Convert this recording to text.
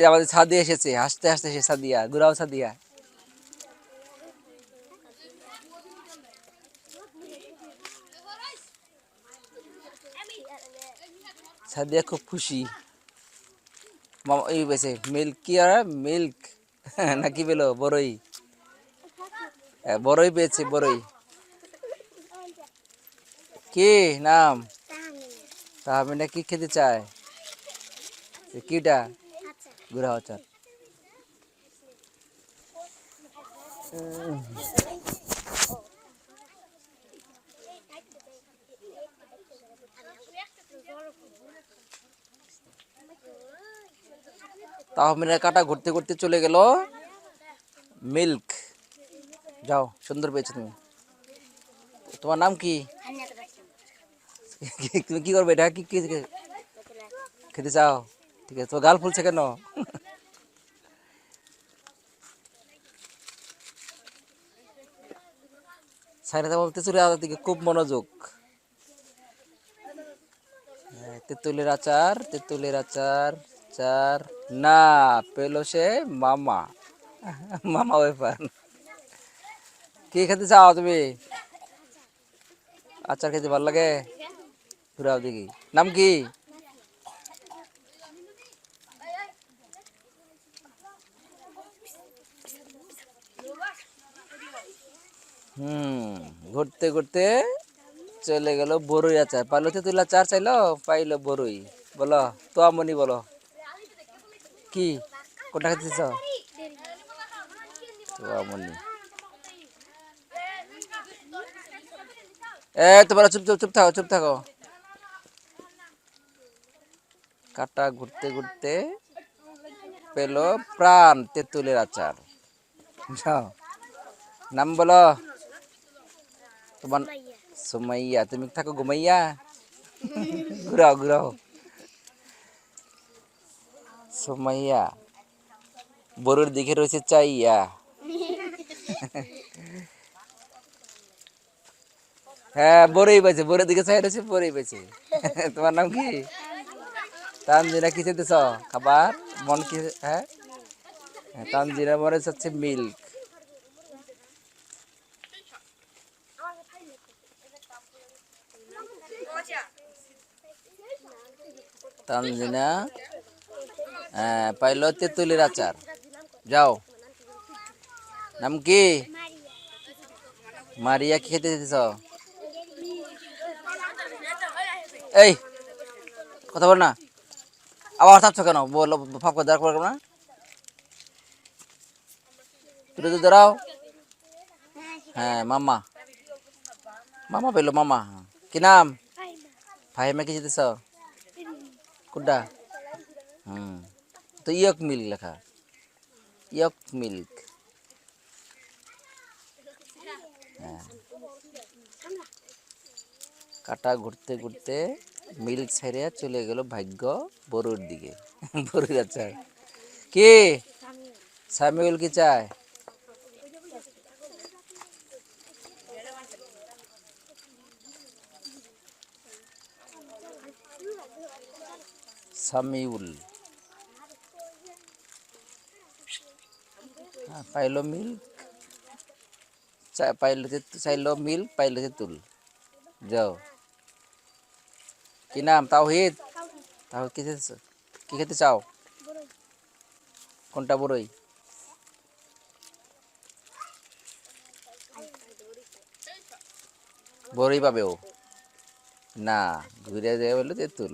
আমাদের সাদিয়া এসেছে, হাসতে হাসতে এসে সাদিয়া ঘুরাও সাদিয়া সাদিয়া খুব খুশি। মিল্ক কি আর? মিল্ক নাকি পেল? বড়ই বড়ই পেয়েছে বড়ই কি? নাম? তাহমিনা। কি খেতে চায়? কিটা? গুড়া আচার তাহমিনা কাটা ঘুরতে ঘুরতে চলে গেল মিল্ক যাও সুন্দর পেয়েছ তুমি তোমার নাম কি কি- তুমি কি করবে এটা কি কি কি- খেতে চাও ঠিক আছে তোমার গাল ফুলছে কেন? সাইরাতে বলতে চলে আদার দিকে খুব মনোযোগ। হ্যাঁ, তেঁতুলের আচার তেঁতুলের আচার চার না পেল সে মামা। মামা ব্যাপার। কি খেতে চাও তুমি? আচার খেতে ভালো লাগে? ঘুরাও দেখি। নাম কি? হুম, ঘুরতে ঘুরতে চলে গেল বরুই আচার। পাইলো তেঁতুল আচার চাইলো, পাইলো বরুই। বলো, তো আমনি বলো। কি? কোনটা খেতে চাও? তো আমনি। এ, তোমরা চুপ চুপ চুপ থাকো চুপ থাকো। কাটা ঘুরতে ঘুরতে পেল প্রাণ তেঁতুলের আচার। নাম বলো। তোমার সুমাইয়া। তুমি থাকো ঘুমাইয়া। ঘুরাও ঘুরাও। সুমাইয়া বড়ুর দিকে রয়েছে চাইয়া। হ্যাঁ বড়ই পেয়েছে বড়ের দিকে চাই রয়েছে বড়ই পেয়েছে তোমার নাম কি? তানজিনা কি চেতেছ খাবার? মন কি হ্যাঁ? হ্যাঁ, তানজিনা মনে চাচ্ছে মিল্ক। তানজিনা হ্যাঁ পাইলো তেঁতুলের আচার। যাও। নাম কি? মারিয়া, কি খেতে দিতেছ? এই, কথা বল না। আবার থাকছো কেন? বলো ফাপ করে দাঁড় করো না। তুলে তো দাঁড়াও হ্যাঁ মামা মামা পেল মামা কি নাম? ফাহিমা কি যেতেছ কোনটা হুম তো ইয়ক মিল্ক লেখা ইয়ক মিল্ক হ্যাঁ কাটা ঘুরতে ঘুরতে মিল্ক ছেড়ে চলে গেল ভাগ্য বড়ুর দিকে বড়ুর আচার কে সামিউল কি চায় সামিউল। হ্যাঁ, পাইলো মিল্ক চা- পাইলো চাইলো মিল্ক পাইলো যে তুল। যাও। কি নাম? তাওহিদ? তাহলে কি খেতে কি খেতে চাও? কোনটা বড়ই? বড়ই পাবে ও। না ঘুরে যায় বলল তেঁতুল